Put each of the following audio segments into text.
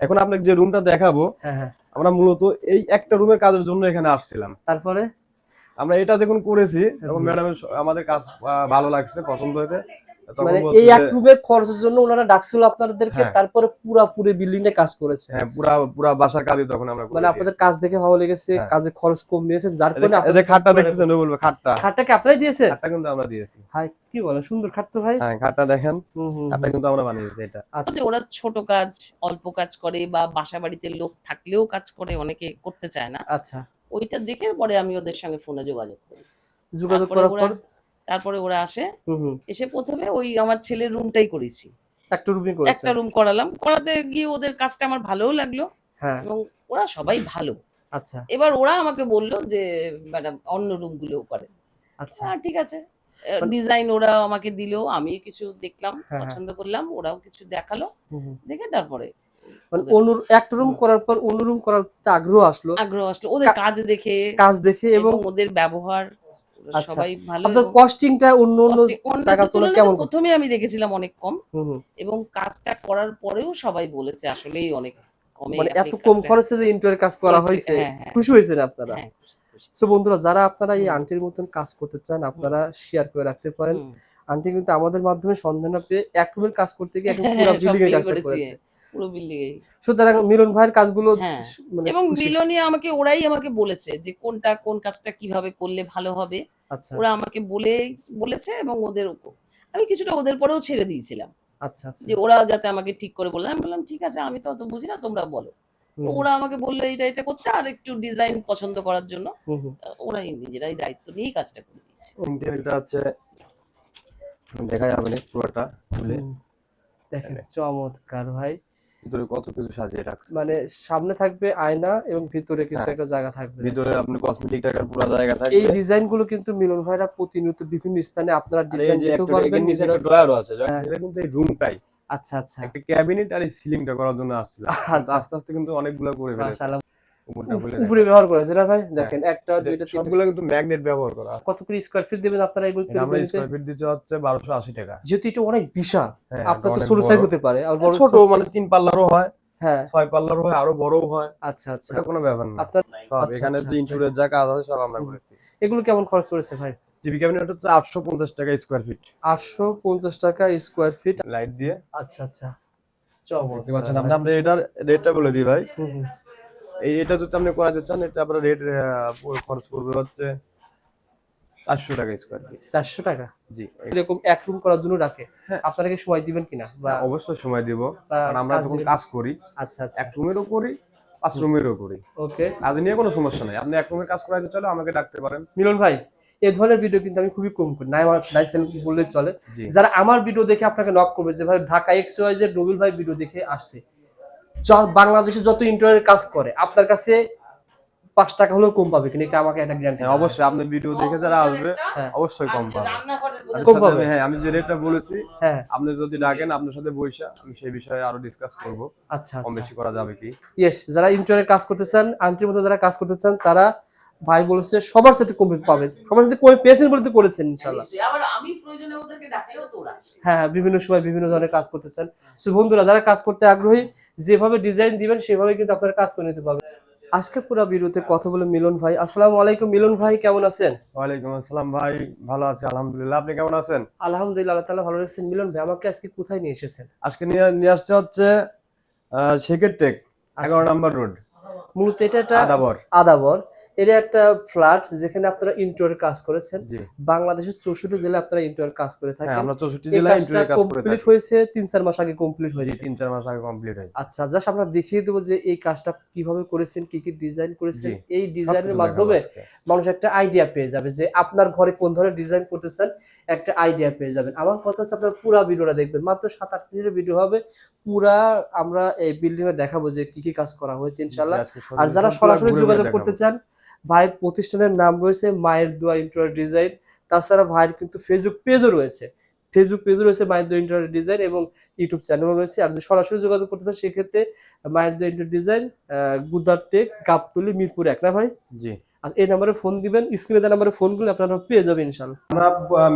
এখন আপনাকে যে রুমটা দেখাবো হ্যাঁ হ্যাঁ। আমরা মূলত এই একটা রুমের কাজের জন্য এখানে আসছিলাম। তারপরে? আমরা এটা যখন করেছি তখন ম্যাডামের আমাদের কাজ ভালো লাগছে পছন্দ হয়েছে। মানে এই এক রুমের খরচের জন্য ওনারা ডাকছিল আপনাদেরকে হ্যাঁ। তারপরে পুরাপুরি বিল্ডিং এ কাজ করেছে। হ্যাঁ পুরা পুরা বাসার কাজই তখন আমরা মানে আপনাদের কাজ দেখে ভালো লেগেছে হ্যাঁ। কাজের খরচ কম নিয়েছে যার কারণে এই যে আপনাদের খাটটা দেখতেছেন ওই বলবে খাটটা। খাটটাকে আপনারাই দিয়েছেন? খাটটা কিন্তু আমরা দিয়েছি। হাই কি বলেন সুন্দর খাট তো ভাই। হ্যাঁ খাটটা দেখেন। হুম, হুম, খাটটা কিন্তু আমরা বানিয়েছি এটা। আচ্ছা ওরা ছোট কাজ অল্প কাজ করে বা বাসা বাড়িতে লোক থাকলেও কাজ করে অনেকে করতে চায় না। আচ্ছা। ওইটা দেখে পরে আমি ওদের সঙ্গে ফোনে যোগাযোগ করি। যোগাযোগ করার পর তারপরে ওরা আসে। এসে প্রথমে ওই আমার ছেলের রুমটাই করেছি। একটা রুমই করেছে একটা রুম করালাম। করাতে গিয়ে ওদের কাজটা আমার ভালোও লাগল। হ্যাঁ। এবং ওরা সবাই ভালো। আচ্ছা। এবার ওরা আমাকে বলল যে ম্যাডাম অন্য রুমগুলোও করেন। আচ্ছা। হ্যাঁ ঠিক আছে। ডিজাইন ওরা আমাকে দিলো আমি কিছু দেখলাম হ্যাঁ, পছন্দ করলাম ওরাও কিছু দেখাল। দেখে তারপরে মানে একটা রুম করার পর অন্য রুম করার আগ্রহ আসলো। আগ্রহ আসলো। ওদের কাজ দেখে কাজ দেখে এবং ওদের ব্যবহার। সবাই ভালো কস্টিংটা অন্য অন্য জায়গার তুলনায় কেমন? প্রথমে আমি দেখেছিলাম অনেক কম। এবং কাজটা করার পরেও সবাই বলেছে আসলেই অনেক কমে মানে এত কম খরচে যে ইন্টারের কাজ করা হয়েছে হ্যাঁ, হ্যাঁ। খুশি হয়েছেন আপনারা? হ্যাঁ, সো বন্ধুরা যারা আপনারা এই আন্টির মতন কাজ করতে চান আপনারা শেয়ার করে রাখতে পারেন। আন্টি কিন্তু আমাদের মাধ্যমে সন্ধান পেয়ে এক রুমের কাজ করতে গিয়ে এখন হ্যাঁ, পুরো বিল্ডিং এর বিয়ে করেছে। পুরো বিল্ডিং সুতরাং মিলন ভাইয়ের কাজগুলো হ্যাঁ। মানে এবং খুশি। আমাকে ওরাই আমাকে বলেছে যে কোনটা কোন কাজটা কীভাবে করলে ভালো হবে। আচ্ছা। ওরা আমাকে বলে বলেছে এবং ওদের আমি কিছুটা ওদের পরেও ছেড়ে দিয়েছিলাম। আচ্ছা আচ্ছা। যে ওরা যাতে আমাকে ঠিক করে বলে। আমি বললাম ঠিক আছে আমি তো অত বুঝি না তোমরা বলো। ওরা আমাকে বলল এটা এটা করতে আর একটু ডিজাইন পছন্দ করার জন্য। হুম, হুম। ওরাই নিজেরাই দায়িত্ব নিয়েই কাজটা করে দিয়েছে। ইন্টেরিয়রটা হচ্ছে দেখা যাবে পুরোটা খুলে। দেখেন চমৎকার ভাই। ভিতরে কত কিছু সাজিয়ে রাখছে। মানে সামনে থাকবে আয়না এবং ভিতরে কিন্তু হ্যাঁ। একটা জায়গা থাকবে। ভিতরে আপনি কসমেটিক টাকার পুরো জায়গা থাকবে। এই ডিজাইনগুলো কিন্তু মিলন ভাইরা প্রতিনিয়ত বিভিন্ন স্থানে আপনারা ডিজাইন দিতে পারবেন নিজের ড্রয়ারও আছে হ্যাঁ। এটা কিন্তু এই রুমটাই আচ্ছা আচ্ছা। একটা ক্যাবিনেট আর এই সিলিংটা করার জন্য আসছিল আচ্ছা। আস্তে আস্তে কিন্তু অনেকগুলো করে ফেলেছে উপরে ব্যবহার করেছে না ভাই? দেখেন একটা দুইটা সবগুলো কিন্তু ম্যাগনেট ব্যবহার করা কত করে স্কোয়ার ফিট দেবেন আপনারা এগুলো আমরা করে? স্কোয়ার ফিট দিতে হচ্ছে বারোশো আশি টাকা। যেহেতু এটা অনেক বিশাল হ্যাঁ, আপনার তো ছোট সাইজ হতে পারে আর বড় ছোট মানে তিন পাল্লারও হয় হ্যাঁ। ছয় পাল্লারও হয় আরও বড়ও হয়। আচ্ছা আচ্ছা। কোনো ব্যাপার না। আপনার সব আচ্ছা, এখানে আচ্ছা। যে ইন্টুরের যা কাজ আছে সব আমরা করেছি। এগুলো কেমন খরচ পড়েছে ভাই? টিভি ক্যাবিনেট হচ্ছে আটশো পঞ্চাশ টাকা স্কোয়ার ফিট আটশো পঞ্চাশ টাকা স্কোয়ার ফিট লাইট দিয়ে। আচ্ছা আচ্ছা। আপনি আমরা এটার রেটটা বলে দিই ভাই। এটা যদি আপনি করাতে চান এটা আপনার রেট খরচ পড়বে হচ্ছে চারশো টাকা স্কোয়ার ফিট চারশো টাকা? জি। এরকম এক রুম করার জন্য রাখে? হ্যাঁ। আপনারা কি সময় দিবেন কিনা? বা হ্যাঁ, অবশ্যই সময় দিব। কারণ আমরা যখন কাজ করি আচ্ছা আচ্ছা। এক রুমেরও করি পাঁচ রুমেরও করি। ওকে। কাজ নিয়ে কোনো সমস্যা নাই। আপনি এক রুমের কাজ করাইতে চলে আমাকে ডাকতে পারেন। মিলন ভাই এই ধরনের ভিডিও কিন্তু আমি খুবই কম করি। নাই আমার বললে চলে। যারা আমার ভিডিও দেখে আপনাকে নক করবে যে ভাই ঢাকা এক্স ওয়াই যে রবিল ভাই ভিডিও দেখে আসছে বাংলাদেশে যত ইন্টারনেট কাজ করে আপনার কাছে পাঁচ টাকা হলেও কম পাবে কিন্তু আমাকে একটা গ্যারান্টি হ্যাঁ অবশ্যই আপনি ভিডিও দেখে যারা আসবে হ্যাঁ। অবশ্যই কম পাবে। কম পাবে। হ্যাঁ আমি যে রেটটা বলেছি হ্যাঁ। আপনি যদি ডাকেন আপনার সাথে বৈশা আমি সেই বিষয়ে আরও ডিসকাস করব। আচ্ছা কম আচ্ছা বেশি করা যাবে কি? ইয়েস যারা ইন্টারনেট কাজ করতে চান আন্টির মতো যারা কাজ করতে চান তারা ভাই বলেছে সবার সাথে কমে পাবেন সবার সাথে কমে পেয়েছেন বলে তো করেছেন ইনশাল্লাহ নিশ্চয়ই। আবার আমি প্রয়োজনে ওদেরকে ডাকলেও তো ওরা হ্যাঁ হ্যাঁ, বিভিন্ন সময় বিভিন্ন ধরনের কাজ করতে চান। সো বন্ধুরা যারা কাজ করতে আগ্রহী যেভাবে ডিজাইন দিবেন সেভাবে কিন্তু আপনারা কাজ করে নিতে পারবেন। আজকে পুরো ভিডিওতে কথা বলে মিলন ভাই। আসসালামু আলাইকুম মিলন ভাই কেমন আছেন? ওয়ালাইকুম আসসালাম ভাই ভালো আছি আলহামদুলিল্লাহ। আপনি কেমন আছেন? আলহামদুলিল্লাহ আল্লাহ তাআলা ভালো রেখেছেন। মিলন ভাই আমাকে আজকে কোথায় নিয়ে এসেছেন? আজকে নিয়ে নিয়ে আসছে হচ্ছে শেখের টেক এগারো নাম্বার রোড। মূলত এটা একটা আদাবর। আদাবর। এটা একটা ফ্ল্যাট যেখানে আপনারা ইন্টারের কাজ করেছেন। বাংলাদেশের চৌষট্টি জেলায় আপনারা ইন্টারের কাজ করে হ্যাঁ থাকেন আমরা চৌষট্টি জেলায় কাজটা কাজ করে কমপ্লিট হয়েছে তিন চার মাস আগে কমপ্লিট হয়েছে। তিন চার মাস আগে কমপ্লিট হয়েছে। আচ্ছা জাস্ট আমরা দেখিয়ে দেবো যে এই কাজটা কীভাবে করেছেন কি কি ডিজাইন করেছেন। এই ডিজাইনের মাধ্যমে মানুষ একটা আইডিয়া পেয়ে যাবে যে আপনার ঘরে কোন ধরনের ডিজাইন করতে চান একটা আইডিয়া পেয়ে যাবেন। আমার কথা হচ্ছে আপনার পুরো ভিডিওটা দেখবেন। মাত্র সাত আট মিনিটের ভিডিও হবে। পুরা আমরা এই বিল্ডিং এ দেখাবো যে কি কি কাজ করা হয়েছে সব- আর যারা সরাসরি যোগাযোগ করতে চান ভাই প্রতিষ্ঠানের নাম রয়েছে মায়ের দোয়া ইন্টারিয়র ডিজাইন। তাছাড়া ভাইয়ের কিন্তু ফেসবুক পেজও রয়েছে। ফেসবুক পেজও রয়েছে মায়ের দোয়া ইন্টারিয়র ডিজাইন এবং ইউটিউব চ্যানেলও রয়েছে। আর যদি সরাসরি যোগাযোগ করতে চান সেক্ষেত্রে মায়ের দোয়া ইন্টারিয়র ডিজাইন গুদার টেক গাবতলি মিরপুর এক। না ভাই? জি। আর এই নাম্বারে ফোন দিবেন স্ক্রিনে দেওয়া নাম্বারে ফোন করলে আপনারা পেয়ে যাবেন ইনশাআল্লাহ। আমরা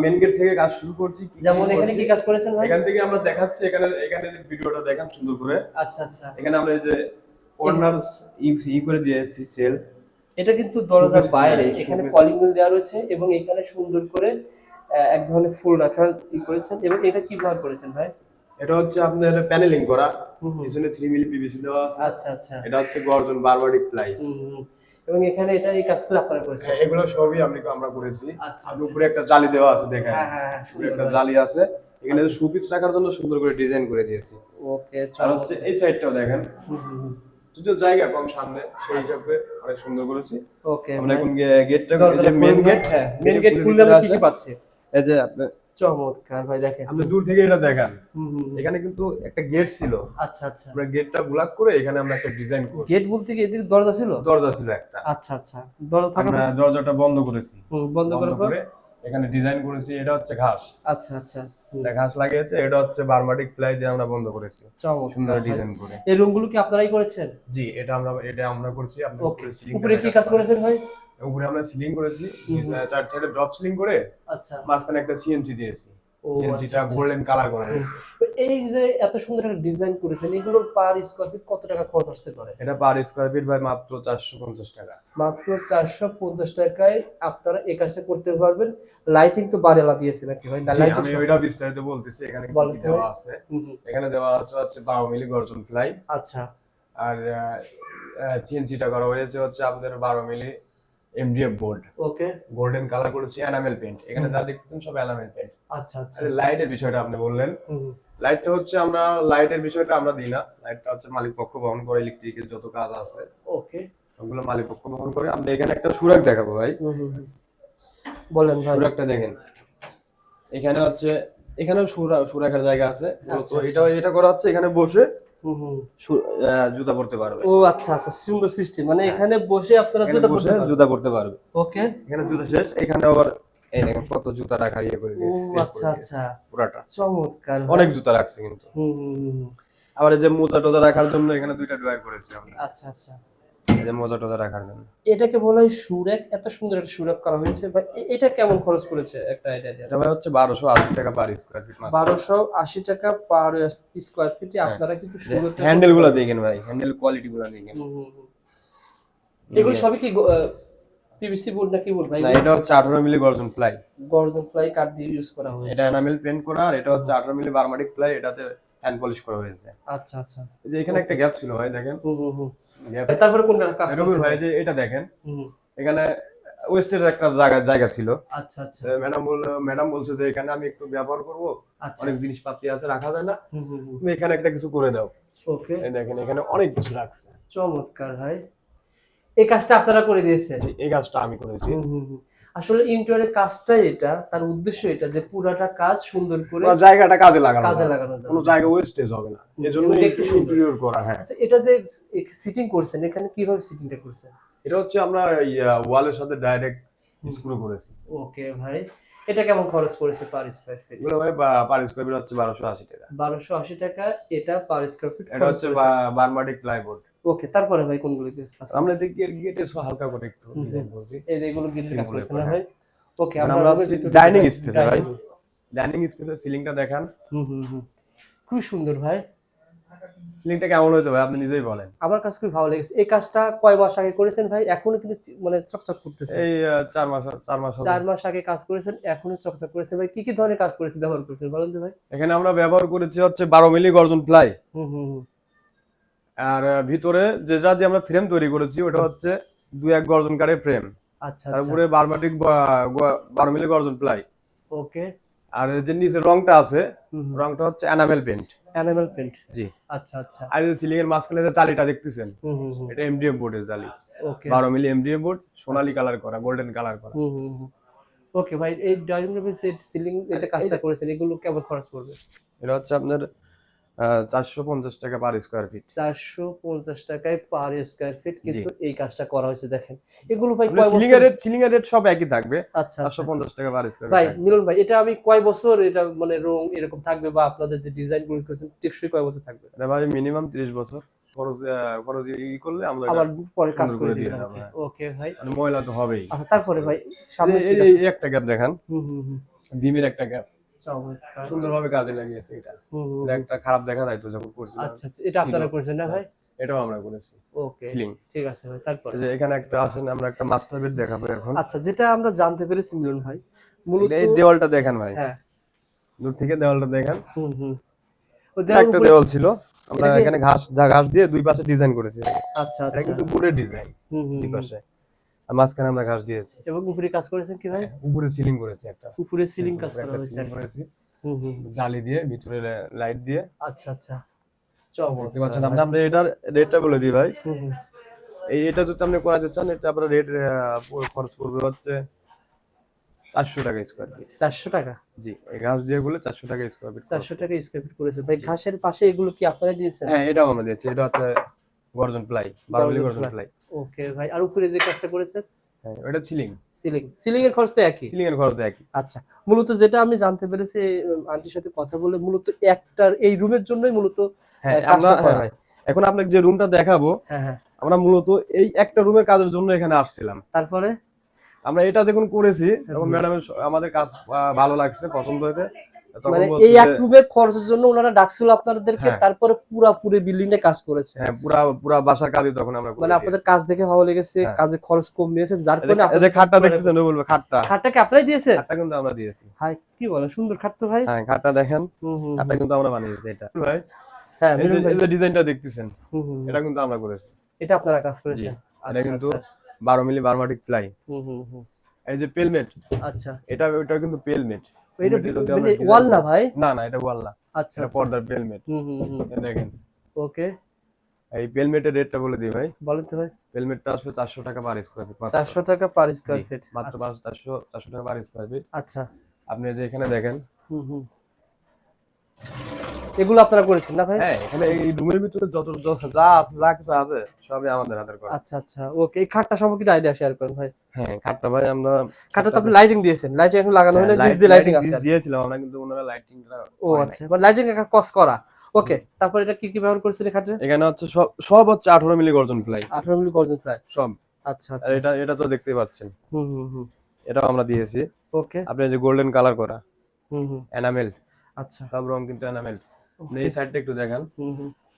মেন গেট থেকে কাজ শুরু করছি। যেমন এখানে কি কাজ করেছেন ভাই? এখান থেকে আমরা দেখাচ্ছি এখানে এখানে ভিডিওটা দেখান সুন্দর করে। আচ্ছা আচ্ছা। এখানে আমরা এই যে কর্নার ই করে দিয়েছি সেল এটা কিন্তু দরজার বাইরে হ্যাঁ, এখানে। কলিং বেল দেওয়া রয়েছে এবং এখানে সুন্দর করে এক ধরনের ফুল রাখার ই করেছেন এবং এটা কি ব্যবহার করেছেন ভাই? এটা হচ্ছে আপনার প্যানেলিং করা। পিছনে 3 মিলি পিভিসি দেওয়া আছে। আচ্ছা আচ্ছা। এটা হচ্ছে গর্জন বারবারিক প্লাই। এবং এখানে এটা এই কাজগুলো আপনারা করেছেন? এগুলো সবই আমরা আমরা করেছি। আচ্ছা আর আচ্ছা। উপরে একটা জালি দেওয়া আছে দেখেন। হ্যাঁ হ্যাঁ হ্যাঁ উপরে একটা জালি আছে। এখানে সুপিস রাখার জন্য সুন্দর করে ডিজাইন করে দিয়েছি। ওকে আর হচ্ছে এই সাইডটাও দেখেন। যদিও জায়গা কম সামনে সেই হিসাবে অনেক সুন্দর করেছি। ওকে আমরা এখন গেটটা মেন গেট হ্যাঁ মেন গেট খুললে আমরা কি কি পাচ্ছি। এই যে আপনি চমৎকার ভাই দেখেন। আপনি দূর থেকে এটা দেখান। এখানে কিন্তু একটা গেট ছিল। আচ্ছা আচ্ছা। আমরা গেটটা ব্লক করে এখানে আমরা একটা ডিজাইন করি গেট বলতে কি এদিকে দরজা ছিল? দরজা ছিল একটা। আচ্ছা আচ্ছা। দরজা আমরা দরজাটা বন্ধ করেছি। বন্ধ করার পর করে এখানে ডিজাইন করেছি এটা হচ্ছে ঘাস। আচ্ছা আচ্ছা। এটা ঘাস লাগিয়েছে এটা হচ্ছে বার্মাটিক প্লাই দিয়ে আমরা বন্ধ করেছি। সুন্দর ডিজাইন করে। এই রুমগুলো কি আপনারাই করেছেন? জি এটা আমরা এটা আমরা করেছি আপনি উপরে কি কাজ করেছেন ভাই? উপরে আমরা সিলিং করেছি। চার সাইডে ড্রপ সিলিং করে আচ্ছা। মাঝখানে একটা সিএনজি দিয়েছি। সিএনজিটা আচ্ছা, আচ্ছা। গোল্ডেন কালার করা হয়েছে। এই যে এত সুন্দর একটা ডিজাইন করেছেন এগুলোর পার স্কোয়ার ফিট কত টাকা খরচ আসতে পারে? এটা পার স্কোয়ার ফিট ভাই মাত্র চারশো পঞ্চাশ টাকা। মাত্র চারশো পঞ্চাশ টাকায় আপনারা এই কাজটা করতে পারবেন। লাইটিং তো দিয়েছে নাকি ভাই? না লাইটিং আমি ওইটা বিস্তারিত বলতেছি এখানে কি দেওয়া আছে। এখানে দেওয়া আছে হচ্ছে মিলি গর্জন আচ্ছা। আর সিএনজিটা করা হয়েছে হচ্ছে আপনাদের বারো milli MDF board okay golden colour করেছি এনামেল পেন্ট এখানে যা দেখতেছেন সব এনামেল পেন্ট আচ্ছা আচ্ছা। লাইটের বিষয়টা আপনি বললেন। লাইটটা হচ্ছে আমরা লাইটের বিষয়টা আমরা দিই না। লাইটটা হচ্ছে মালিক পক্ষ বহন করে ইলেকট্রিকের যত কাজ আছে। ওকে সবগুলো মালিক পক্ষ বহন করে। আমরা এখানে একটা সুরাক দেখাবো ভাই। বলেন ভাই। সুরাকটা দেখেন। এখানে হচ্ছে এখানেও সুরা সুরাকের জায়গা আছে। আচ্ছা, তো এটা এটা করা হচ্ছে এখানে বসে। জুতা পরতে পারবে। ও আচ্ছা আচ্ছা সুন্দর সিস্টেম মানে এখানে বসে আপনারা জুতা বসে পরতে জুতা পরতে পারবে। ওকে এখানে জুতা শেষ। এখানে আবার এই দেখেন কত জুতা রাখা ইয়ে করে দিয়েছি আচ্ছা আচ্ছা। পুরাটা। চমৎকার। অনেক জুতা রাখছে কিন্তু। হুম। আবার এই যে মোজা টোজা রাখার জন্য এখানে দুইটা ড্রয়ার করেছে আমরা। আচ্ছা আচ্ছা। যে মোজা টোজা রাখার জন্য। এটাকে বলা হয় সুরেক। এত সুন্দর একটা সুরেক করা হয়েছে। এ- এটা কেমন খরচ পড়েছে? একটা আইডিয়া দেন এটা হচ্ছে বারোশো আশি টাকা পার স্কোয়ার ফিট টাকা পার স্কোয়ার ফিটে আপনারা কিন্তু হ্যান্ডেলগুলা দেখেন ভাই হ্যান্ডেল কোয়ালিটি গুলা দেখেন। এগুলো সবই কি পিভিসি বোর্ড নাকি বোর্ড ভাই? না এটা হচ্ছে আঠারো মিলি গর্জন প্লাই গর্জন ফ্লাই কাঠ দিয়ে ইউজ করা হয়েছে। এটা এনামেল করা আর এটা হচ্ছে আঠারো মিলি বারমাটিক প্লাই এটাতে হ্যান্ড পলিশ করা হয়েছে। আচ্ছা আচ্ছা। যে এখানে একটা গ্যাপ ছিল ভাই দেখেন। হুম গ্যাপ তারপরে কোন কাজ রবির ভাই যে এটা দেখেন এখানে ওয়েস্টের একটা জায়গা জায়গা ছিল। আচ্ছা আচ্ছা। ম্যাডাম বল ম্যাডাম বলছে যে এখানে আমি একটু ব্যবহার করব আচ্ছা। অনেক জিনিসপাতি আছে রাখা যায় না। তুমি এখানে একটা কিছু করে দাও। ওকে। দেখেন এখানে অনেক কিছু রাখছে। চমৎকার ভাই। এই কাজটা আপনারা করে দিয়েছেন? এই কাজটা আমি করেছি। হুম। আসলে ইন্টারিয়রের কাজটাই এটা তার উদ্দেশ্য এটা যে পুরাটা কাজ সুন্দর করে জায়গাটা কাজে লাগানো কাজে লাগানো যাবে কোনো জায়গা ওয়েস্টেজ হবে না। এজন্য। ইন্টেরিয়র করা হ্যাঁ। আচ্ছা এটা যে সিটিং করছেন এখানে কীভাবে সিটিংটা করছেন? এটা হচ্ছে আমরা ওয়ালের সাথে ডাইরেক্ট স্ক্রু করেছি। ওকে ভাই এটা কেমন খরচ পড়েছে পার স্কোয়ার ফিট এগুলো ভাই পার স্কোয়ার ফিট হচ্ছে বারোশো আশি টাকা। বারোশো আশি টাকা এটা পার স্কোয়ার ফিট এটা হচ্ছে বারমাটিক প্লাইবোর্ড ওকে তারপরে ভাই কোনগুলো কাজ? আমরা এদিকে গেটে হালকা করে একটু ডিজাইন করছি এই এগুলো গিরিল কাজ করছেন না ভাই? ওকে মানে আমরা space এ ভাই। ডাইনিং স্পেসের সিলিংটা দেখান। হুম হুম হুম। খুব সুন্দর ভাই। সিলিংটা কেমন হয়েছে ভাই? আপনি নিজেই বলেন। আমার কাছে খুব ভালো লেগেছে। এই কাজটা কয় মাস আগে করেছেন ভাই? এখনও কিন্তু মানে চকচক করতেছে। এই চার মাস চার মাস চার মাস আগে কাজ করেছেন এখনও চকচক করেছেন। ভাই কি কি ধরনের কাজ করেছেন ব্যবহার করেছেন বলেন তো ভাই? এখানে আমরা ব্যবহার করেছি হচ্ছে বারো মিলি গর্জন প্লাই। হুম হুম হুম। আর ভিতরে যেটা দিয়ে আমরা ফ্রেম তৈরি করেছি ওটা হচ্ছে দুই এক গর্জন কারে ফ্রেম আচ্ছা তারপরে বারমাটিক বারো মিলি গর্জন প্লাই। ওকে। আর যে নিচে রংটা আছে রংটা হচ্ছে এনামেল পেন্ট অ্যানিমাল প্রিন্ট জি। আচ্ছা আচ্ছা। আর সিলিং এর মাঝখানে যে চালিটা দেখতেছেন এটা এমডিএফ বোর্ডের জালি ওকে। বারো মিলি এমডিএফ বোর্ড সোনালী কালার করা গোল্ডেন কালার করা। হুম হুম হুম। ওকে ভাই এই রুমের যে সিলিং এটা কাজটা করেছেন এগুলো কেমন খরচ পড়বে? এটা হচ্ছে আপনার চারশো পঞ্চাশ টাকা পার স্কোয়ার ফিট চারশো পঞ্চাশ টাকায় পার স্কোয়ার ফিট কিন্তু এই কাজটা করা হয়েছে দেখেন। এগুলো ভাই সিলিং এর রেট সিলিং এর রেট সব একই থাকবে। আচ্ছা চারশো পঞ্চাশ টাকা পার স্কোয়ার ভাই মিলন ভাই এটা আমি কয় বছর এটা মানে রং এরকম থাকবে বা আপনাদের যে ডিজাইনগুলো করেছেন টেকসই কয় বছর থাকবে? এটা ভাই মিনিমাম তিরিশ বছর। খরচ খরচ ই করলে আমরা আবার পরে কাজ করে দিবেন দেবো, হ্যাঁ। ওকে ভাই। মানে ময়লা তো হবেই। আচ্ছা তারপরে ভাই সামনে এই- একটা গ্যাপ দেখান। হুম হুম হুম। ডিমের একটা গ্যাপ। সুন্দরভাবে কাজে লাগিয়েছে এটা। একটা খারাপ দেখা যায় তো যখন করছিলাম আচ্ছা আচ্ছা। এটা আপনারা করেছেন না ভাই? এটাও আমরা করেছি। ওকে ঠিক আছে ভাই তারপরে? যে এখানে একটা আছে আমরা একটা মাস্টার বেড দেখাবো এখন। আচ্ছা যেটা আমরা জানতে পেরেছি মিলন ভাই মূলত এই দেওয়ালটা দেখেন ভাই। হ্যাঁ। দূর থেকে দেওয়ালটা দেখেন। হুম হুম। একটা দেওয়াল ছিল। আমরা এখানে ঘাস ঘাস দিয়ে দুই পাশে ডিজাইন করেছি। আচ্ছা আচ্ছা। কিন্তু ডিজাইন হুম হুম দুই। পাশে। আর মাঝখানে আমরা ঘাস দিয়েছি। এবং উপরে কাজ করেছেন কি ভাই? উপরে সিলিং করেছি একটা। উপরে সিলিং কাজ করা হয়েছে করেছি। জালি দিয়ে ভিতরে লাইট দিয়ে। আচ্ছা আচ্ছা। আমরা এটার রেটটা বলে দিই ভাই। এই এটা যদি আপনি করাতে চান এটা আপনার রেট খরচ হচ্ছে চারশো টাকা স্কোয়ার ফিট চারশো টাকা? জি এই ঘাস দিয়ে গুলো চারশো টাকা স্কোয়ার ফিট চারশো টাকা স্কোয়ার ফিট করেছে। ভাই ঘাসের পাশে এগুলো কি আপনারা দিয়েছেন? হ্যাঁ এটাও আমরা দিয়েছি। এটা হচ্ছে গর্জন প্লাই বারোলি গর্জন প্লাই ওকে ভাই আর উপরে যে কাজটা করেছেন? হ্যাঁ এটা সিলিং। সিলিং। সিলিং এর খরচ তো একই? সিলিং এর খরচ একই। আচ্ছা মূলত যেটা আমি জানতে পেরেছি আন্টির সাথে কথা বলে মূলত একটার এই রুমের জন্যই মূলত হ্যাঁ হ্যাঁ, কাজটা আমরা হ্যাঁ করা। ভাই এখন আপনাকে যে রুমটা দেখাবো হ্যাঁ হ্যাঁ। আমরা মূলত এই একটা রুমের কাজের জন্য এখানে আসছিলাম। তারপরে? আমরা এটা যখন করেছি হ্যাঁ, এবং ম্যাডামের আমাদের কাজ ভালো লাগছে পছন্দ হয়েছে। মানে এই এক রুমের খরচের জন্য ওনারা ডাকছিল আপনাদেরকে হ্যাঁ। তারপরে পুরাপুরি বিল্ডিং এ কাজ করেছে। হ্যাঁ পুরা পুরা বাসার কাজই তখন আমরা মানে আপনাদের কাজ দেখে ভালো লেগেছে হ্যাঁ। কাজে খরচ কম নিয়েছেন যার কারণে এই যে খাটটা পুরো- দেখতেছেন ও বলবে খাটটা। খাটটাকে আপনারাই দিয়েছেন? খাটটা কিন্তু আমরা দিয়েছি। হাই কি বলেন সুন্দর খাট তো ভাই। হ্যাঁ খাটটা দেখেন। খাটটা কিন্তু আমরা বানিয়েছি এটা। ভাই হ্যাঁ এই যে- ডিজাইনটা দেখতেছেন। এটা কিন্তু আমরা করেছি। এটা আপনারা কাজ করেছেন? আচ্ছা কিন্তু আচ্ছা। বারো মিলি বারমাটিক প্লাই হুম হুম হুম। এই যে পেলমেট আচ্ছা। এটা ওটা কিন্তু পেলমেট এটা Pelmet যদি আমরা design ওয়াল না ভাই? না না এটা ওয়াল না। আচ্ছা এটা আচ্ছা। পর্দার পেলমেট হুম হুম হুম। দেখেন। ওকে। এই পেলমেটের রেটটা বলে দিই ভাই। বলেন তো ভাই। পেলমেটটা আসলে চারশো টাকা পার স্কোয়ার ফিট টাকা পার স্কোয়ার ফিট মাত্র পাঁচশো চারশো চারশো টাকা পার স্কোয়ার ফিট আচ্ছা। আপনি যে এখানে দেখেন হুম হুম। এগুলো আপনারা করেছেন না ভাই? হ্যাঁ এখানে এই রুমের ভিতরে যত যা আছে যা কিছু আছে সবই আমাদের হাতের করা আচ্ছা আচ্ছা ওকে এই খাটটা সম্পর্কে আইডিয়া শেয়ার করেন ভাই। হ্যাঁ খাটটা ভাই আমরা খাটটা তো আপনি লাইটিং দিয়েছেন। লাইটিং এখন লাগানো হ্যাঁ, দিয়ে লাইটিং আছে দিয়েছিলাম আমরা কিন্তু ওনারা লাইটিংটা ও আচ্ছা মানে লাইটিং একটা কস করা। ওকে তারপর এটা কি কি ব্যবহার করেছেন এই খাটে? এখানে হচ্ছে সব সব হচ্ছে আঠারো মিলি গর্জন ফ্লাই 18 মিলি গর্জন ফ্লাই সব। আচ্ছা আচ্ছা। এটা এটা তো দেখতেই পাচ্ছেন। হুম হুম হুম। এটাও আমরা দিয়েছি। ওকে। আপনি যে গোল্ডেন কালার করা হুম হুম। এনামেল আচ্ছা। সব রং কিন্তু এনামেল এই সাইডটা একটু দেখেন।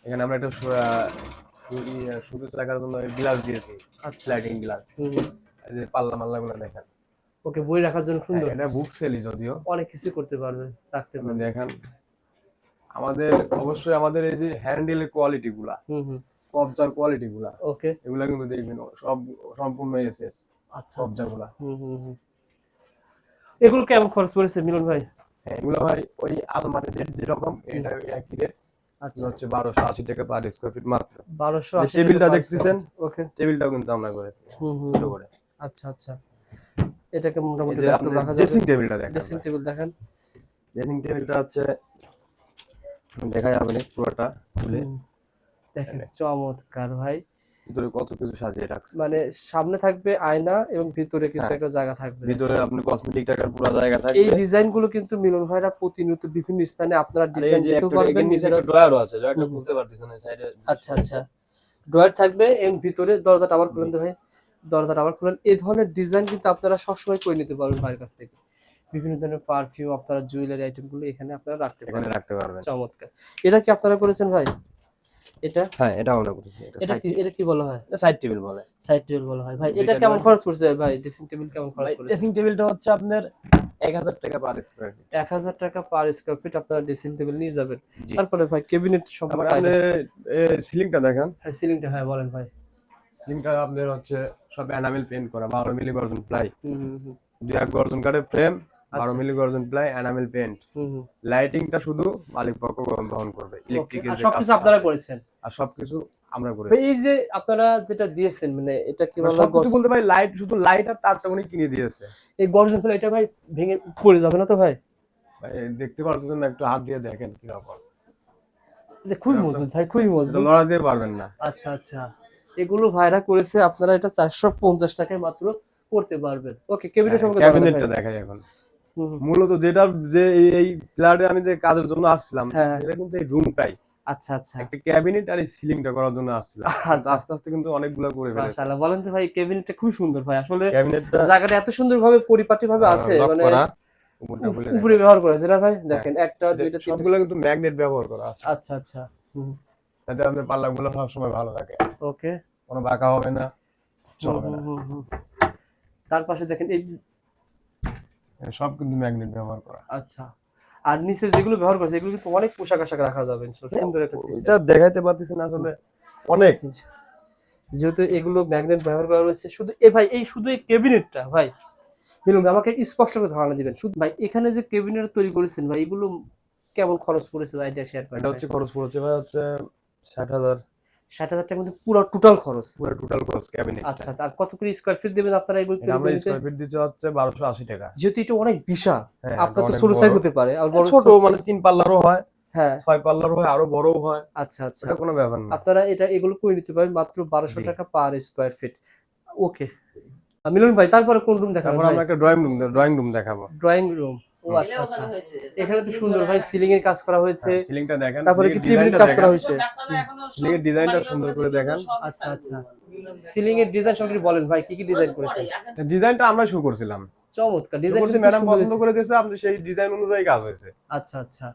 এখানে আমরা একটা শুরু রাখার জন্য গ্লাস দিয়েছি আচ্ছা। লাইটিং গ্লাস হুম হুম। এই যে পাল্লা মাল্লা গুলো দেখেন। ওকে বই রাখার জন্য সুন্দর। এটা বুক সেলি যদিও। অনেক কিছু করতে পারবে রাখতে পারবে। দেখেন। আমাদের অবশ্যই আমাদের এই যে হ্যান্ডেলের কোয়ালিটি গুলা হুম হুম। কবজার কোয়ালিটি গুলা ওকে। এগুলা কিন্তু দেখবেন সব সম্পূর্ণ এসএস আচ্ছা কবজা গুলা হুম হুম হুম। এগুলো কেমন খরচ পড়েছে মিলন ভাই? হ্যাঁ, এগুলো ভাই ওই আলমারি রেট যেরকম এটা একই রেট। আচ্ছা। হচ্ছে বারোশো আশি টাকা পার স্কোয়ার ফিট মাত্র। বারোশো টেবিলটা দেখতেছেন? ওকে টেবিলটাও কিন্তু আমরা করেছি হুম হুম ছোট করে। আচ্ছা আচ্ছা। এটাকে মোটামুটি রাখা ড্রেসিং টেবিলটা দেখেন ড্রেসিং টেবিল দেখেন। ড্রেসিং টেবিলটা হচ্ছে দেখা যাবে পুরোটা খুলে। দেখেন। চমৎকার ভাই। ভিতরে কত কিছু সাজিয়ে রাখছে। মানে সামনে থাকবে আয়না এবং ভিতরে কিন্তু হ্যাঁ। একটা জায়গা থাকবে। ভিতরে আপনি কসমেটিক টাকার পুরো জায়গা এই ডিজাইনগুলো কিন্তু মিলন ভাইরা প্রতিনিয়ত বিভিন্ন স্থানে আপনারা ডিজাইন দিতে পারবেন একটা ড্রয়ারও আছে ড্রয়ারটা খুলতে পারতেছেন সাইডে আচ্ছা আচ্ছা। ড্রয়ার থাকবে এবং ভিতরে দরজাটা আবার খুলেন ভাই। দরজাটা আবার খুলেন। এই ধরনের ডিজাইন কিন্তু আপনারা সবসময় করে নিতে পারবেন ভাইয়ের কাছ থেকে। বিভিন্ন ধরনের পারফিউম আপনারা জুয়েলারি আইটেমগুলো এখানে আপনারা রাখতে পারেন রাখতে পারবেন। চমৎকার। এটা কি আপনারা করেছেন ভাই? এটা? হ্যাঁ এটা আমরা করেছি এটা কি এটা কি বলা হয়? সাইড টেবিল বলে। সাইড টেবিল বলা হয়। ভাই এটা কেমন খরচ পড়ছে ভাই? ড্রেসিং টেবিল কেমন খরচ পড়ছে? ড্রেসিং টেবিলটা হচ্ছে আপনার এক হাজার টাকা পার স্কোয়ার ফিট এক হাজার টাকা পার স্কোয়ার ফিট আপনারা ড্রেসিং টেবিল নিয়ে যাবেন। তারপরে ভাই ক্যাবিনেট সম্পর্কে আপনি সিলিংটা দেখেন। সিলিংটা হ্যাঁ বলেন ভাই। সিলিংটা আপনার হচ্ছে সব এনামেল পেন্ট করা বারো মিলি গর্জন প্লাই। হুম হুম দুই এক গর্জন কাঠের ফ্রেম বারো আচ্ছা। মিলি গর্জন প্লাই এনামেল পেন্ট লাইটিংটা শুধু মালিক পক্ষ বহন করবে আর সবকিছু আপনারা করেছেন? আর সবকিছু আমরা করি এই যে আপনারা যেটা দিয়েছেন মানে এটা কি বলা হয় সবকিছু বলতে ভাই লাইট শুধু লাইট আর তারটা উনি কিনে দিয়েছে। এই গর্জন ফেলে এটা ভাই ভেঙে পড়ে যাবে না তো ভাই? ভাই, দেখতে পারতেছেন না একটু হাত দিয়ে দেখেন কীরকম এটা খুবই মজবুত ভাই খুবই মজবুত। লড়া দিয়ে পারবেন না। আচ্ছা আচ্ছা। এগুলো ভাইরা করেছে আপনারা এটা চারশো পঞ্চাশ টাকায় মাত্র করতে পারবেন। ওকে কেবিনের সম্পর্কে জানাবেন ক্যাবিনেটটা দেখাই এখন। মূলত যেটা যে এই- ফ্ল্যাটে আমি যে কাজের জন্য আসছিলাম হ্যাঁ। এটা কিন্তু এই রুমটাই আচ্ছা আচ্ছা। একটা ক্যাবিনেট আর এই সিলিংটা করার জন্য আসছিলাম। আচ্ছা। আস্তে আস্তে কিন্তু অনেকগুলো করে ফেলেছি। মাশাআল্লাহ বলেন তো ভাই কেবিনেটটা খুব সুন্দর ভাই। আসলে ক্যাবিনেটটা জায়গাটা এত সুন্দরভাবে পরিপাটি ভাবে আছে মানে করা উপরে ব্যবহার করেছে না ভাই? দেখেন একটা। দুইটা সবগুলো কিন্তু ম্যাগনেট ব্যবহার করা আছে। আচ্ছা আচ্ছা। যাতে আপনার পাল্লাগুলো সবসময় ভালো থাকে। ওকে। কোনো বাঁকা হবে না তার পাশে দেখেন এই সব কিন্তু ম্যাগনেট ব্যবহার করা। আচ্ছা। আর নিচে যেগুলো ব্যবহার করেছে এগুলো কিন্তু অনেক পোশাক আশাক রাখা যাবে সুন্দর একটা system। এটা দেখাইতে পারতেছি না আসলে। অনেক। যেহেতু এগুলো ম্যাগনেট ব্যবহার করা রয়েছে শুধু এ ভাই এই শুধু এই ক্যাবিনেটটা ভাই। মিলুন আমাকে স্পষ্ট করে ধারণা দিবেন। শুধু ভাই এখানে যে ক্যাবিনেট তৈরি করেছেন ভাই এগুলো কেমন খরচ পড়েছিল আইডিয়া শেয়ার করেন এটা হচ্ছে খরচ পড়েছে ভাই হচ্ছে ষাট হাজার। ষাট হাজার টাকা কিন্তু পুরো টোটাল খরচ। পুরো টোটাল খরচ ক্যাবিনেট আচ্ছা আচ্ছা আর কত করে স্কোয়ার ফিট দেবেন আপনারা এগুলো আমরা স্কোয়ার ফিট দিচ্ছে হচ্ছে বারোশো আশি টাকা। যেহেতু এটা অনেক বিশাল হ্যাঁ, আপনার তো ছোট সাইজ হতে পারে আর বড় ছোট মানে তিন পাল্লারও হয় হ্যাঁ। ছয় পাল্লারও হয় আরও বড়ও হয়। আচ্ছা আচ্ছা। কোনো ব্যাপার না। আপনারা এটা এগুলো করে নিতে পারেন মাত্র বারোশো টাকা পার স্কোয়ার ফিট ওকে মিলন ভাই তারপরে কোন রুম তারপর আমরা একটা ড্রয়িং রুম ড্রয়িং রুম দেখাবো। ড্রয়িং রুম ও আচ্ছা আচ্ছা। এখানে তো সুন্দর ভাই সিলিং এর কাজ করা হয়েছে। সিলিংটা দেখেন তারপরে কি টেবিলের কাজ করা হয়েছে? Ceiling এর design টা সুন্দর করে দেখান। আচ্ছা আচ্ছা। সিলিং এর ডিজাইন সম্পর্কে বলেন ভাই কি কি ডিজাইন করেছেন? ডিজাইনটা আমরা শুরু করছিলাম। চমৎকার ডিজাইন ম্যাডাম পছন্দ করে দিয়েছে আপনি সেই ডিজাইন অনুযায়ী কাজ হয়েছে। আচ্ছা আচ্ছা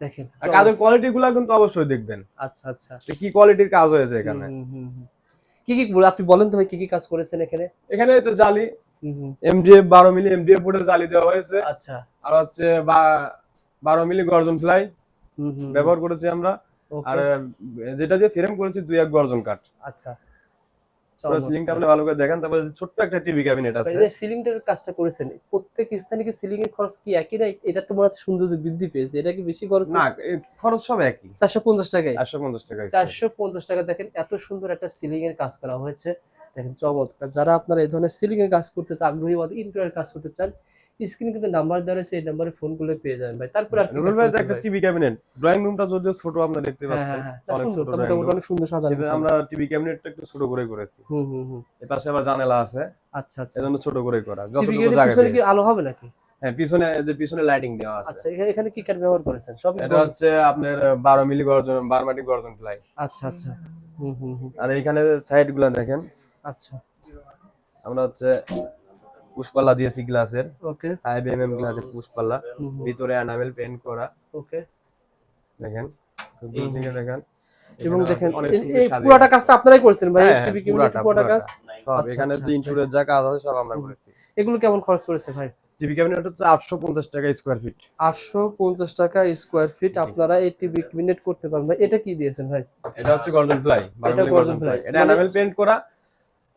দেখেন আর কাজের কোয়ালিটি গুলা কিন্তু অবশ্যই দেখবেন। আচ্ছা আচ্ছা। কি কোয়ালিটির কাজ হয়েছে এখানে। হুম, হুম, হুম। কি কি আপনি বলেন তো ভাই কি কি কাজ করেছেন এখানে? এখানে হচ্ছে জালি। এমডিএফ বারো মিলি এমডিএফ বোর্ডের চালিয়ে দেওয়া হয়েছে। আচ্ছা। আর হচ্ছে বা- বারো মিলি গর্জন ফ্লাই ব্যবহার করেছি আমরা। আর যেটা দিয়ে ফ্রেম করেছি দুই এক গর্জন কাঠ আচ্ছা। সিলিংটা আপনি ভালো করে দেখেন তারপরে ছোট্ট একটা টিভি ক্যাবিনেট আছে। সিলিংটার কাজটা করেছেন প্রত্যেক স্থানে কি সিলিং এর খরচ কি একই না এটা তো মনে হচ্ছে সৌন্দর্য বৃদ্ধি পেয়েছে এটা কি বেশি খরচ না খরচ সব একই। চারশো পঞ্চাশ টাকায়। চারশো পঞ্চাশ টাকা চারশো পঞ্চাশ টাকা দেখেন এত সুন্দর একটা সিলিং এর কাজ করা হয়েছে। দেখেন চমৎকার। যারা আপনারা এই ধরনের সিলিং এর কাজ করতে চান আগ্রহী বা ইন্টেরিয়র কাজ করতে চান স্ক্রিনে কিন্তু নাম্বার দেওয়া রয়েছে এই নাম্বারে ফোন করলে পেয়ে যাবেন ভাই। তারপর কি রুবেল ভাই একটা টিভি ক্যাবিনেট ড্রয়িং রুমটা যদিও ছোট আপনারা দেখতে হ্যাঁ, পাচ্ছেন। হ্যাঁ, অনেক হ্যাঁ, ছোট সুন্দর, drawing অনেক সুন্দর সাজানো আমরা টিভি ক্যাবিনেটটা একটু ছোট করে করেছি। হুম হুম হুম। এর পাশে আবার জানালা আছে। আচ্ছা আচ্ছা। এজন্য ছোট করে করা। যতটুকু জায়গা পিছনে কি আলো হবে নাকি? হ্যাঁ পিছনে যে পিছনে লাইটিং দেওয়া আছে। আচ্ছা এখানে এখানে কি কাঠ ব্যবহার করেছেন? সব এটা হচ্ছে আপনার বারো মিলি গর্জন বারমাটি গর্জন ফ্লাই আচ্ছা আচ্ছা। হুম হুম আর এখানে সাইডগুলা দেখেন। আচ্ছা। আমরা হচ্ছে পুষ্পাল্লা দিয়েছি গ্লাসের। ওকে। ফাইভ এম এম গ্লাসের হুম ভিতরে অ্যানামেল পেন্ট করা। ওকে। দেখেন দূর থেকে দেখেন। এবং দেখেন এই- পুরাটা কাজটা আপনারাই করেছেন ভাই? হ্যাঁ, টিভি হ্যাঁ, কেবিনেট পুরাটা, পুরাটা কাজ? সব আচ্ছা, এখানে আচ্ছা। তো ইন্টুরের যা কাজ আছে সব আমরা করেছি। এগুলো কেমন খরচ করেছে ভাই? টিভি ক্যাবিনেট হচ্ছে আটশো পঞ্চাশ টাকা স্কোয়ার ফিট আটশো পঞ্চাশ টাকা স্কোয়ার ফিট আপনারা এই টিভি কেবিনেট করতে পারবেন ভাই। এটা কি দিয়েছেন ভাই? এটা হচ্ছে গর্জন ফ্লাই এটা গর্জন ফ্লাই এটা মানে- অ্যানামেল পেন্ট করা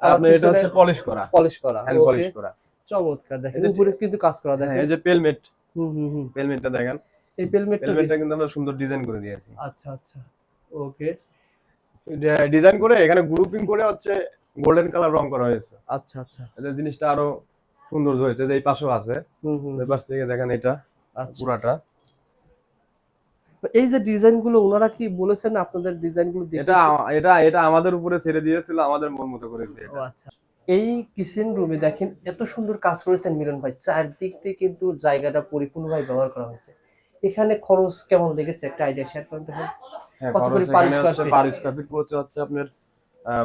আর এটা হচ্ছে পলিশ করা। পলিশ করা। হ্যান্ড পলিশ করা। চমৎকার দেখেন। উপরে কিন্তু কাজ করা হ্যাঁ, দেখেন। এই যে পেলমেট হুম হুম হুম। পেলমেটটা দেখেন। এই পেলমেটটা পেলমেটটা কিন্তু আমরা সুন্দর ডিজাইন করে দিয়েছি। আচ্ছা আচ্ছা। ওকে। ডিজাইন করে এখানে গ্রুপিং করে হচ্ছে গোল্ডেন কালার রং করা হয়েছে। আচ্ছা আচ্ছা। জিনিসটা আরও সুন্দর হয়েছে যে এই পাশেও আছে। হুম হুম। পাশ থেকে দেখেন এটা আচ্ছা। পুরাটা। এই যে ডিজাইনগুলো ওনারা কি বলেছেন আপনাদের ডিজাইনগুলো দেখে এটা এটা এটা আমাদের উপরে ছেড়ে দিয়েছিল আমাদের মন মতো করেছে ও আচ্ছা। এই কিচেন রুমে দেখেন এত সুন্দর কাজ করেছেন মিলন ভাই। চারদিক দিয়ে কিন্তু জায়গাটা পরিপূর্ণভাবে ব্যবহার করা হয়েছে। এখানে খরচ কেমন লেগেছে? একটা আইডিয়া শেয়ার করুন তো ভাই। কত করে এখানে square হচ্ছে feet? পার স্কোয়ার ফিট পড়ছে হচ্ছে আপনার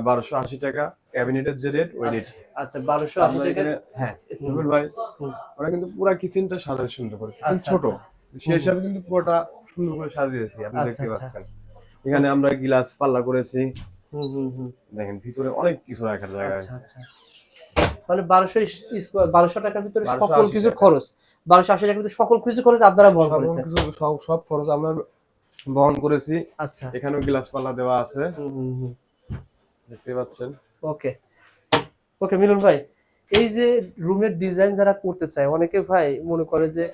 বারোশো আশি টাকা। ক্যাবিনেটের যে রেট ওই রেট আচ্ছা আশি টাকা? হ্যাঁ রুবেল ভাই ওরা কিন্তু পুরো কিচেনটা সাজায় সুন্দর করে। আচ্ছা, ছোট। আচ্ছা। সেই হিসাবে কিন্তু পুরোটা সুন্দর করে সাজিয়েছি আপনি আচ্ছা, দেখতে আচ্ছা। পাচ্ছেন। এখানে আমরা গ্লাস পাল্লা করেছি। দেখেন ভিতরে অনেক কিছু রাখার জায়গা আচ্ছা আছে। মানে বারোশো বারোশো টাকার ভিতরে সকল কিছু খরচ। বারোশো আশি টাকার ভিতরে সকল কিছু খরচ আপনারা বহন করেছেন। সব সব খরচ আমরা বহন করেছি। আচ্ছা। এখানেও গ্লাস পাল্লা দেওয়া আছে। দেখতে পাচ্ছেন? ওকে। ওকে মিলন ভাই এই যে রুমের ডিজাইন যারা করতে চায় অনেকে ভাই মনে করে যে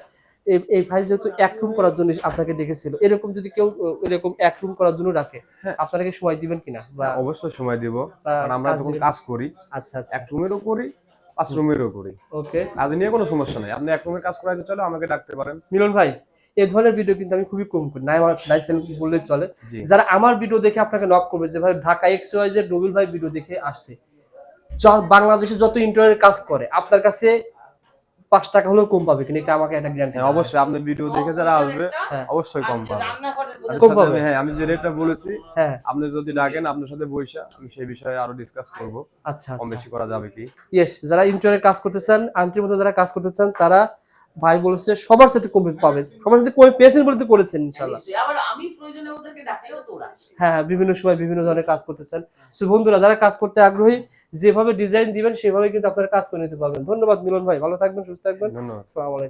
এই- ভাই যেহেতু এক রুম করার জন্য আপনাকে ডেকেছিল এরকম যদি কেউ এরকম এক রুম করার জন্য রাখে হ্যাঁ। আপনারা কি সময় দিবেন কিনা? বা অবশ্যই সময় দিব। কারণ আমরা যখন কাজ করি আচ্ছা আচ্ছা। এক রুমেরও করি পাঁচ রুমেরও করি। ওকে। কাজ নিয়ে কোনো সমস্যা নেই। আপনি এক রুমে কাজ করাইতে চলে আমাকে ডাকতে পারেন। মিলন ভাই এই ধরনের ভিডিও কিন্তু আমি খুবই কম করি। নাই আমার নাই চ্যানেল বললে চলে? যারা আমার ভিডিও দেখে আপনাকে নক করবে যে ভাই ঢাকা এক্স ওয়াই যে ডবল ভাই ভিডিও দেখে আসছে বাংলাদেশে যত ইন্টারনেট কাজ করে আপনার কাছে পাঁচ টাকা হলেও কম পাবে কিন্তু এটা আমাকে একটা গ্যারান্টি হ্যাঁ অবশ্যই আপনার ভিডিও দেখে যারা আসবে হ্যাঁ। অবশ্যই কম পাবে। কম পাবে। হ্যাঁ আমি যে রেটটা বলেছি হ্যাঁ। আপনি যদি ডাকেন আপনার সাথে বইসা আমি সেই বিষয়ে আরও ডিসকাস করব। আচ্ছা কম আচ্ছা বেশি করা যাবে কি? ইয়েস যারা ইন্টারনেট কাজ করতে চান আন্টির মধ্যে যারা কাজ করতে চান তারা ভাই বলেছে সবার সাথে কমে পাবেন। সবার সাথে কমে পেয়েছেন বলে তো করেছেন ইনশাআল্লাহ। নিশ্চয়ই। আবার আমি প্রয়োজনে ওদেরকে ডাকলেও তো ওরা হ্যাঁ হ্যাঁ, বিভিন্ন সময় বিভিন্ন ধরনের কাজ করতে চান। সো বন্ধুরা যারা কাজ করতে আগ্রহী যেভাবে ডিজাইন দিবেন সেভাবে কিন্তু আপনারা কাজ করে নিতে পারবেন। ধন্যবাদ মিলন ভাই ভালো থাকবেন সুস্থ থাকবেন। ধন্যবাদ। আসসালামু আলাইকুম।